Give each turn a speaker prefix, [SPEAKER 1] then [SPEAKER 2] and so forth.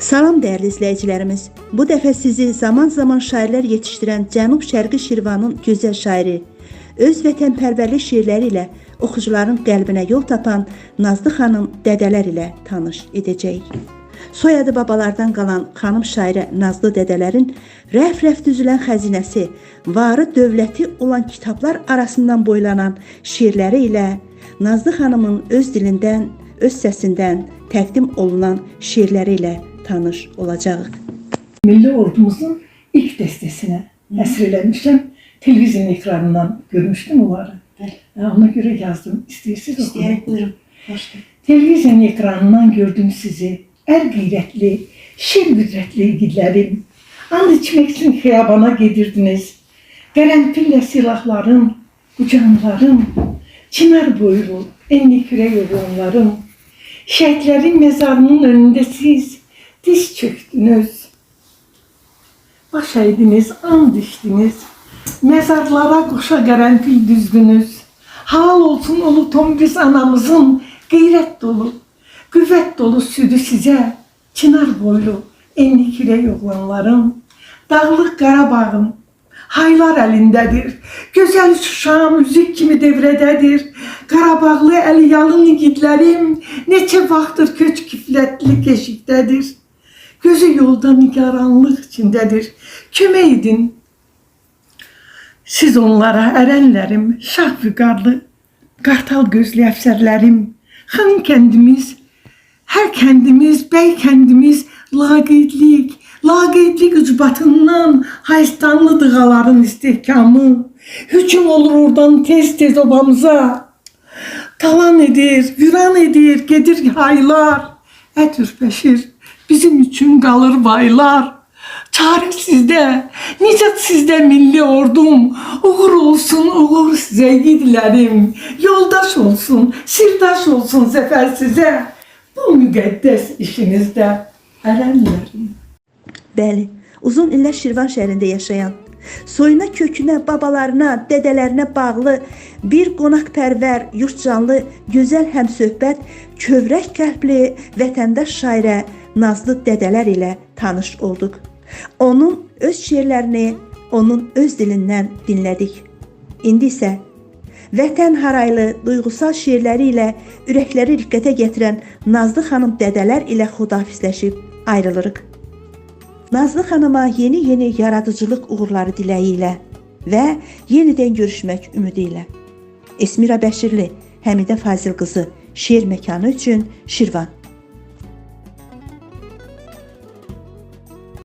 [SPEAKER 1] Salam dəyərli izləyicilərimiz. Bu dəfə sizi zaman-zaman şairlər yetişdirən Cənub-Şərqi Şirvanın gözəl şairi, öz vətənpərvərlik şeirləri ilə oxucuların qəlbinə yol tapan Nazlı xanım dədələr ilə tanış edəcəyik. Soyadı babalardan qalan xanım şairə Nazlı dədələrin rəf-rəf düzülən xəzinəsi, varı dövləti olan kitablar arasından boylanan şeirləri ilə Nazlı xanımın öz dilindən, öz səsindən təqdim olunan şeirləri ilə tanış olacağıq.
[SPEAKER 2] Milli ordumuzun ilk destesine esirlenmişim. Televizyon ekranından görmüştüm onları.
[SPEAKER 1] Evet.
[SPEAKER 2] Ona göre yazdım. İsteyirsiniz.
[SPEAKER 1] İstəyərək buyurun.
[SPEAKER 2] Televizyon ekranından gördüm sizi. Er gayretli, şir güdretli igidlerim. And içmek için hıyabana gedirdiniz. Karanfille silahlarım, kucağımlarım. Çınar boylu, enli küre yollarım. Şehitlerin mezarının önünde siz diz çöktünüz. Baş eğdiniz, and içtiniz. Mezarlara koşa karanfil düzdünüz. Hal olsun ulu tombiz anamızın gayret dolu, güvet dolu südü size. Çınar boylu, enli küre yollanlarım. Dağlık Qarabağım, haylar əlindedir. Gözəl Şuşam müzik kimi devrededir. Qarabağlı əli yalın igidlərim neçə vaxtdır köç kiflətli keşikdədir. Gözü yolda nigaranlıq içindədir. Kömək edin. Siz onlara ərənlərim, şah vüqarlı, qartal gözlü əfsərlərim, xan kəndimiz, hər kəndimiz, bəy kəndimiz laqeydlik, laqeydlik ucbatından haystanlı dığaların istehkamı, hüküm olur oradan tez-tez obamıza. Talan edir, viran edir, gedir haylar. Ət ürpəşir, bizim üçün qalır baylar. Çare sizde, nicat sizde milli ordum. Uğur olsun, uğur size yiğitlerim. Yoldaş olsun, sirdaş olsun zafer size. Bu müqəddəs işinizdə ərənlərim.
[SPEAKER 1] Bəli, uzun illər Şirvan şəhərində yaşayan, soyuna, kökünə, babalarına, dədələrinə bağlı bir qonaqpərvər, yurtcanlı, gözəl həmsöhbət, kövrək qəlbli vətəndaş şairə Nazlı dədələr ilə tanış olduq. Onun öz şeirlərini onun öz dilindən dinlədik. İndi isə vətən haraylı, duyğusal şeirləri ilə ürəkləri riqqətə gətirən Nazlı xanım dədələr ilə xudafisləşib ayrılırıq. Nazlı xanıma yeni-yeni yaradıcılıq uğurları diləyi ilə və yenidən görüşmək ümidi ilə. Esmira Bəşirli, Həmidə Fazil qızı, Şeir məkanı üçün Şirvan.